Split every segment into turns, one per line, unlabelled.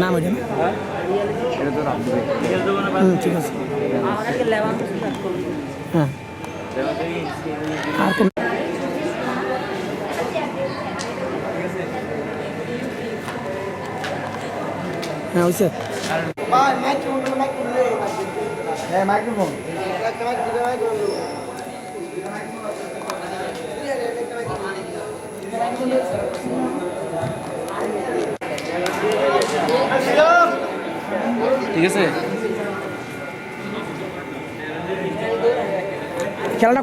নাম এটা
খেলতে কোনো
হুম, ঠিক আছে হ্যাঁ আর কোন হ্যাঁ হয়েছে
ঠিক আছে।
খেলাটা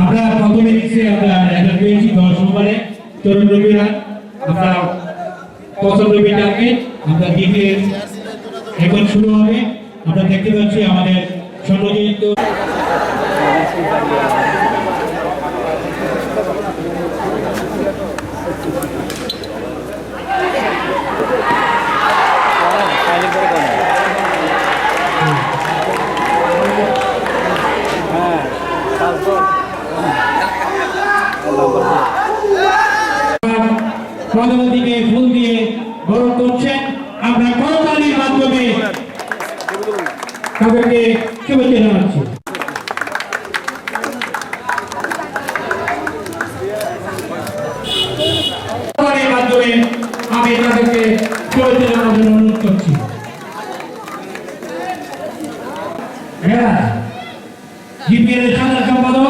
আমরা প্রথমে ইনিংসে আমরা একটা পেয়েছি দশ নম্বরে। তরুণ রবিরা, আমরা পছন্দ বিটাকে আমরা দিতে এখন শুরু হবে। আমরা দেখতে পাচ্ছি আমাদের সর্বজিত প্রধানমন্ত্রীকে ফুল দিয়ে বরণ করছেন আমরা করতালির মাধ্যমে তাদেরকে শুভেচ্ছা জানাচ্ছি করতালির মাধ্যমে আমি তাদেরকে শুভেচ্ছা জানানোর জন্য অনুরোধ করছি হ্যাঁ। জিপিএল এর সাধারণ সম্পাদক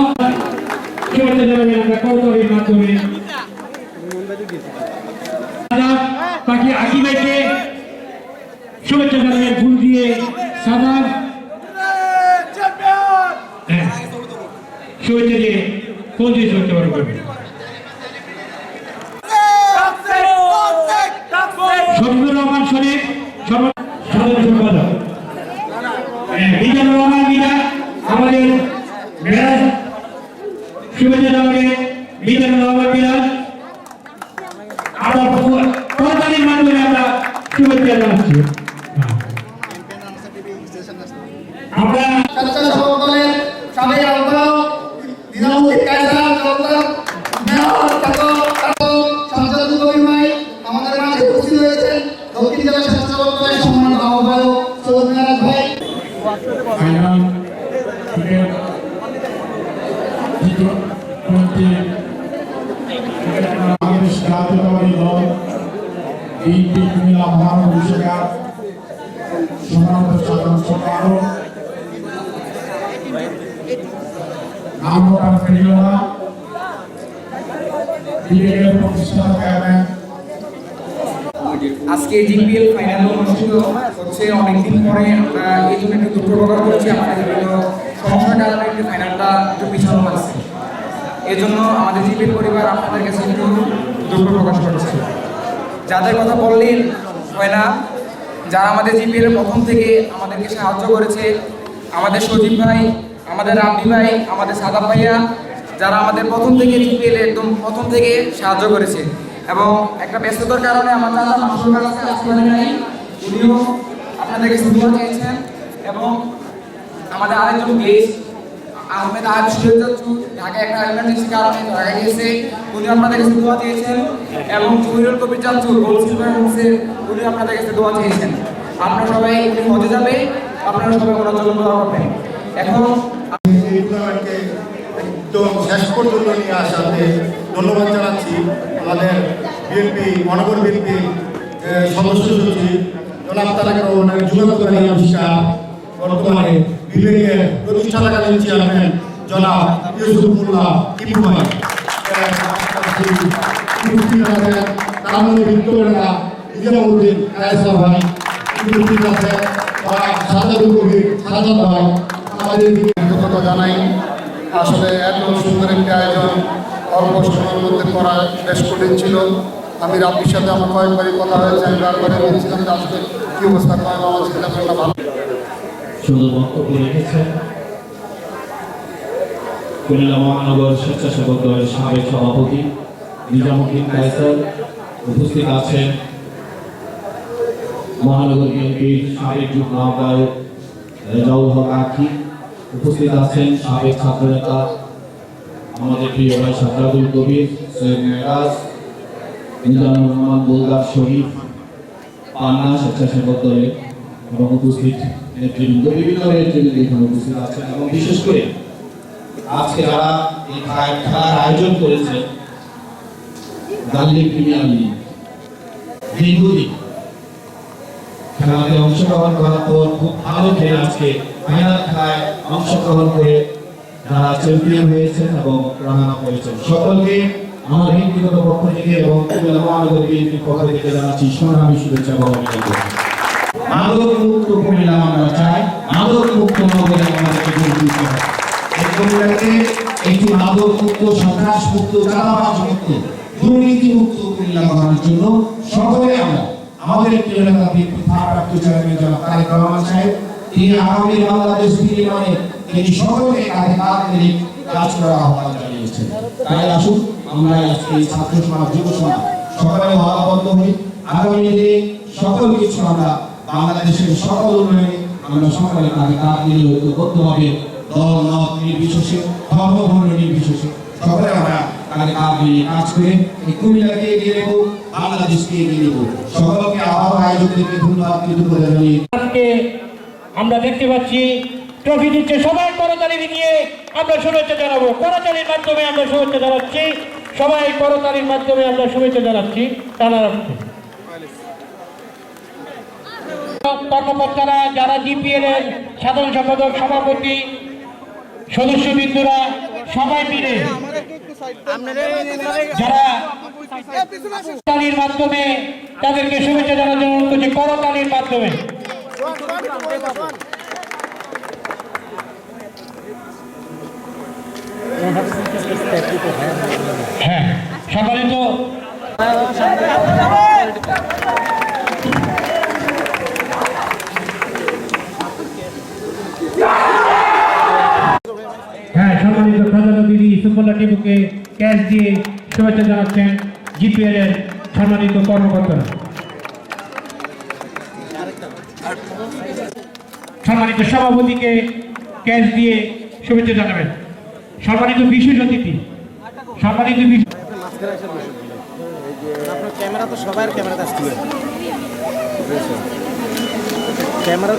শুভেচ্ছা জানাবেন আমরা করতালির মাধ্যমে? সাদা পাখি আকি ভাইকে শুভেচ্ছা জানাবেন ফুল দিয়ে সাদা হ্যাঁ, শুভেচ্ছা দিয়ে ফুল দিয়ে শুভেচ্ছা বরণ করবেন শফিকুর রহমান শরীফ সর্ব- সাধারণ সম্পাদক হ্যাঁ, মিজানুর রহমান মিনা আমাদের মেরাজ রহমান মিনা আমরা করতালির সম্পাদক নামকরণ ফেরিওয়ালা বিবেকের প্রতিষ্ঠাতা চেয়ারম্যান
আজকে জিপিএল ফাইনাল অনুষ্ঠিত হচ্ছে। অনেকদিন পরে আমরা এই জন্য একটু দুঃখ প্রকাশ করছি। আমাদের বিভিন্ন সমস্যার কারণে একটু ফাইনালটা একটু পিছানো আছে এই জন্য আমাদের জিপিএল পরিবার আপনাদের কাছে একটু দুঃখ প্রকাশ করছে। যাদের কথা বললেন হয় না যারা আমাদের জিপিএল প্রথম থেকে আমাদেরকে সাহায্য করেছে, আমাদের সজীব ভাই, আমাদের রাব্বি ভাই, আমাদের সাদাব ভাইয়া, যারা আমাদের প্রথম থেকে জিপিএল একদম প্রথম থেকে সাহায্য করেছে। এবং একটা ব্যস্ততার কারণে আমার দাদা মাসুর কাছে আসতে নাই, উনিও আপনাদের কাছে দোয়া চেয়েছেন এবং আমাদের আরেকজন গেস্ট আহমেদ আহম সুরেন্দ্র ঢাকা একটা এমার্জেন্সি কারণে ঢাকা গিয়েছে। উনি আপনাদের কাছে দোয়া চেয়েছেন এবং জহিরুল কবির চাচু গোল সিলভার হচ্ছে উনি আপনাদের কাছে দোয়া চেয়েছেন। আপনারা সবাই উনি হজে যাবে, আপনারা সবাই ওনার জন্য দোয়া করবেন। এখন
একদম শেষ পর্যন্ত নিয়ে আসাতে ধন্যবাদ জানাচ্ছি আমাদের বিএনপি মহানগর বিএনপি সদস্য সচিব জনাব তারেক রহমানের যুগান্তকারী আবিষ্কার বর্তমানে। বিবেকের প্রতিষ্ঠাতাকালীন চেয়ারম্যান জনাব ইউসুফ মোল্লা ইবু ভাই। জানাই, আসলে এত সুন্দর একটি আয়োজন অল্প সময়ের মধ্যে করা বেশ ছিল। আমি রাব্বির সাথে আমার কয়েকবারই কথা হয়েছে, আমি বারবারই বলছিলাম যে আসলে কী অবস্থা কয়েক আমার চিন্তা ভালো
সুন্দর বক্তব্য রেখেছেন। কুমিল্লা মহানগর স্বেচ্ছাসেবক দলের সাবেক সভাপতি নিজামুদ্দিন কায়সার উপস্থিত আছেন। মহানগর বিএনপির সাবেক যুগ্ম আহ্বায়ক রেজাউল হক আখি উপস্থিত আছেন। সাবেক ছাত্রনেতা আমাদের প্রিয় ভাই সাজ্জাদুল কবির, সৈয়দ মেরাজ মিজানুর রহমান বুলগার শরীফ পান্না স্বেচ্ছাসেবক দলে এবং উপস্থিত অংশগ্রহণ করার পর খুব ভালো খেলে আজকে অংশগ্রহণ করে চ্যাম্পিয়ন হয়েছেন এবং রানার হয়েছেন। সকলকে আমার ব্যক্তিগত পক্ষ থেকে এবং পক্ষ থেকে জানাচ্ছি শুভেচ্ছা মাদক মুক্ত কুমিল্লা আমরা চাই মাদক মুক্ত নগরে আমাদেরকে গড়ে তুলতে হবে এই কুমিল্লাকে একটি মাদক মুক্ত সন্ত্রাস মুক্ত চাঁদাবাজ মুক্ত দুর্নীতি মুক্ত কুমিল্লা বানানোর জন্য সকলে আমরা আমাদের একটি এলাকা বিএনপি ভারপ্রাপ্ত চেয়ারম্যান জনাব তারেক রহমান সাহেব, তিনি আগামী বাংলাদেশ বিনির্মাণে তিনি সকলকে কাঁধে কাঁধ মিলিয়ে কাজ করার আহ্বান জানিয়েছেন। তাই আসুন, আমরা আজকে ছাত্র সমাজ, যুব সমাজ, সকলে মহাবদ্ধ হই আগামী দিনে সকল কিছু আমরা বাংলাদেশের সকল উন্নয়নে আমরা সকলে কাঁধে কাঁধ মিলিয়ে ঐক্যবদ্ধভাবে দল, মত নির্বিশেষে ধর্ম বর্ণ নির্বিশেষে সকলে আমরা কাঁধে কাঁধ মিলিয়ে কাজ করে এই কুমিল্লাকে এগিয়ে নেব বাংলাদেশকে এগিয়ে নেব সকলকে আবার আয়োজকদেরকে ধন্যবাদ কৃতজ্ঞতা জানিয়ে
আজকে আমরা দেখতে পাচ্ছি ট্রফি দিচ্ছে সবাই করতালি দিয়ে আমরা শুভেচ্ছা জানাব। করতালির মাধ্যমে আমরা শুভেচ্ছা জানাচ্ছি। সবাই করতালির মাধ্যমে আমরা শুভেচ্ছা জানাচ্ছি। রাখছে কর্মকর্তারা, যারা জিপিএল এর সাধারণ সম্পাদক, সভাপতি, সদস্যবৃন্দরা, সবাই মিলে যারা তালির মাধ্যমে তাদেরকে শুভেচ্ছা জানানোর জন্য করছি করতালির মাধ্যমে। হ্যাঁ সম্মানিত সুফল্লা টিপুকে ক্যাশ দিয়ে শুভেচ্ছা জানাচ্ছেন জিপিএল এর সম্মানিত কর্মকর্তারা। সম্মানিত সভাপতিকে ক্যাশ দিয়ে শুভেচ্ছা জানাবেন। সম্মানিত বিশেষ অতিথি, সম্মানিত
ক্যামেরা তো সবার ক্যামেরাতে আসতে ক্যামেরা